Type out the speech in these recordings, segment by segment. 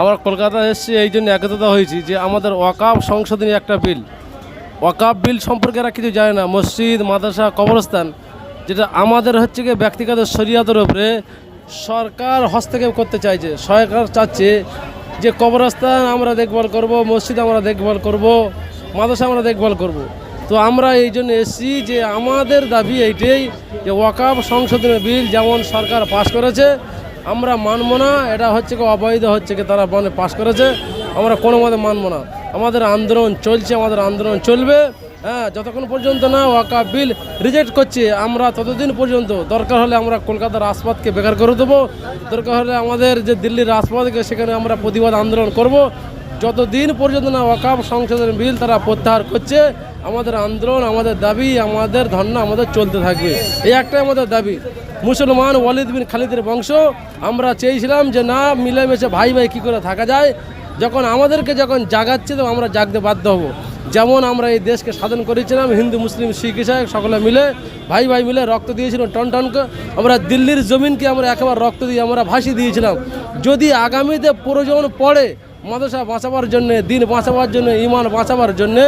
আমরা কলকাতা এসেছি, এই জন্য একত্রিত হয়েছি যে আমাদের ওয়াকাব সংশোধনী একটা বিল। ওয়াকাব বিল সম্পর্কে এরা কিছু জানে না। মসজিদ, মাদ্রাসা, কবরস্থান, যেটা আমাদের হচ্ছে কি ব্যক্তিগত শরিয়াতের উপরে সরকার হস্তক্ষেপ করতে চাইছে। সরকার চাচ্ছে যে কবরস্থান আমরা দেখভাল করব, মসজিদ আমরা দেখভাল করব, মাদ্রাসা আমরা দেখভাল করব। তো আমরা এই জন্য এসেছি যে আমাদের দাবি এইটাই যে ওয়াকাব সংশোধনের বিল যেমন সরকার পাশ করেছে আমরা মানব না, এটা হচ্ছে কি অবৈধ, হচ্ছে কি তারা মানে পাশ করেছে, আমরা কোনো মতে মানব না। আমাদের আন্দোলন চলছে, আমাদের আন্দোলন চলবে। হ্যাঁ যতক্ষণ পর্যন্ত না ওয়াকা বিল রিজেক্ট করছে, আমরা ততদিন পর্যন্ত, দরকার হলে আমরা কলকাতার রাজপথকে বেকার করে দেবো। দরকার হলে আমাদের যে দিল্লির রাজপথকে, সেখানে আমরা প্রতিবাদ আন্দোলন করব। যতদিন পর্যন্ত না ওয়াকাব সংশোধন বিল তারা প্রত্যাহার করছে, আমাদের আন্দোলন, আমাদের দাবি, আমাদের ধর্ণা আমাদের চলতে থাকবে। এই একটাই আমাদের দাবি। মুসলমান ওয়ালিদ বিন খালিদের বংশ, আমরা চেয়েছিলাম যে না, মিলেমিশে ভাই ভাই কী করে থাকা যায়। যখন আমাদেরকে যখন জাগাচ্ছে, তো আমরা জাগতে বাধ্য হব। যেমন আমরা এই দেশকে স্বাধীন করেছিলাম, হিন্দু, মুসলিম, শিখ, ইসাই, সকলে মিলে ভাই ভাই মিলে রক্ত দিয়েছিলাম টন টনকে আমরা দিল্লির জমিনকে আমরা একেবারে রক্ত দিয়ে আমরা ভাসিয়ে দিয়েছিলাম। যদি আগামীতে প্রয়োজন পড়ে মাদ্রাসা বাঁচাবার জন্য, দিন বাঁচাবার জন্য ইমান বাঁচাবার জন্য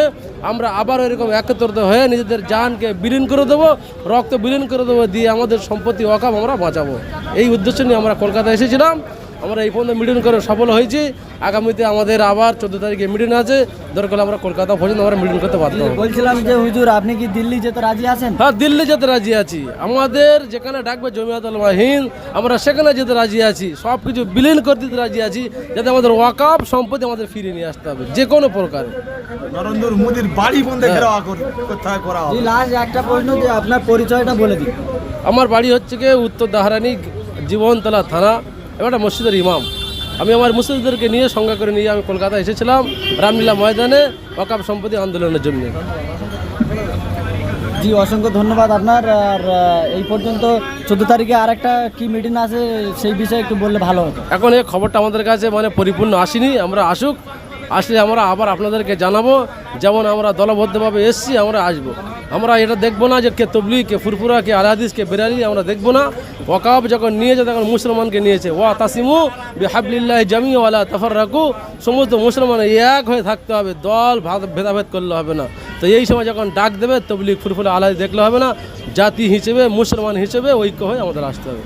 আমরা আবার এরকম একত্রিত হয়ে নিজেদের জানকে বিলীন করে দেবো, রক্ত বিলীন করে দেবো, দিয়ে আমাদের সম্পত্তি অকাপ আমরা বাঁচাবো। এই উদ্দেশ্য নিয়ে আমরা কলকাতা এসেছিলাম। আমরা এই পর্যন্ত মিটিং করে সফল হয়েছি। আগামীতে আমাদের আবার চোদ্দ তারিখে মিটিং আছে। দরকার আমরা কলকাতা পর্যন্ত আমরা মিটিং করতে হব। বলছিলাম যে হুজুর আপনি কি দিল্লি যেতে রাজি আছেন? হ্যাঁ দিল্লি যেতে রাজি আছি। আমাদের যেখানে ডাকবে জমিয়াত হিন্দ আমরা সেখানে যেতে রাজি আছি। সব কিছু বিলীন করে দিতে রাজি আছি যাতে আমাদের ওয়াকাপ সম্পত্তি আমাদের ফিরিয়ে নিয়ে আসতে হবে যে কোনো প্রকারে। নরেন্দ্র মোদীর বাড়ি বন্ধে কোথায় করা লাস্ট একটা প্রশ্ন যে আপনার পরিচয়টা বলে দিন। আমার বাড়ি হচ্ছে গিয়ে উত্তর দাহারানি জীবনতলা থানা। এবং একটা মসজিদের ইমাম। আমি আমার মুসলিমদেরকে নিয়ে সংজ্ঞা করে নিয়ে আমি কলকাতা এসেছিলাম রামলীলা ময়দানে অকাপ সম্পত্তি আন্দোলনের জন্য। জি অসংখ্য ধন্যবাদ আপনার। আর এই পর্যন্ত চোদ্দ তারিখে আর একটা কী মিটিং আছে সেই বিষয়ে একটু বললে ভালো হতো। এখন এই খবরটা আমাদের কাছে মানে পরিপূর্ণ আসেনি আমরা আসুক। আসলে আমরা আবার আপনাদেরকে জানাব, যেমন আমরা দলবদ্ধভাবে এসছি, আমরা আসব। আমরা এটা দেখব না যে কে তবলি কে ফুরফুরা, কে আলাদিস কে বেরালি আমরা দেখব না। ওয়াকাব যখন নিয়েছে তখন মুসলমানকে নিয়েছে। ওয়া তাসিমু বিহাবলিল্লাহ জামি ওয়ালা তফর রাখু সমস্ত মুসলমান এক হয়ে থাকতে হবে, দল ভেদাভেদ করলে হবে না। তো এই সময় যখন ডাক দেবে, তবলিগ, ফুরফুরা আলাদি দেখলে হবে না। জাতি হিসেবে, মুসলমান হিসেবে ঐক্য হয়ে আমাদের আসতে হবে।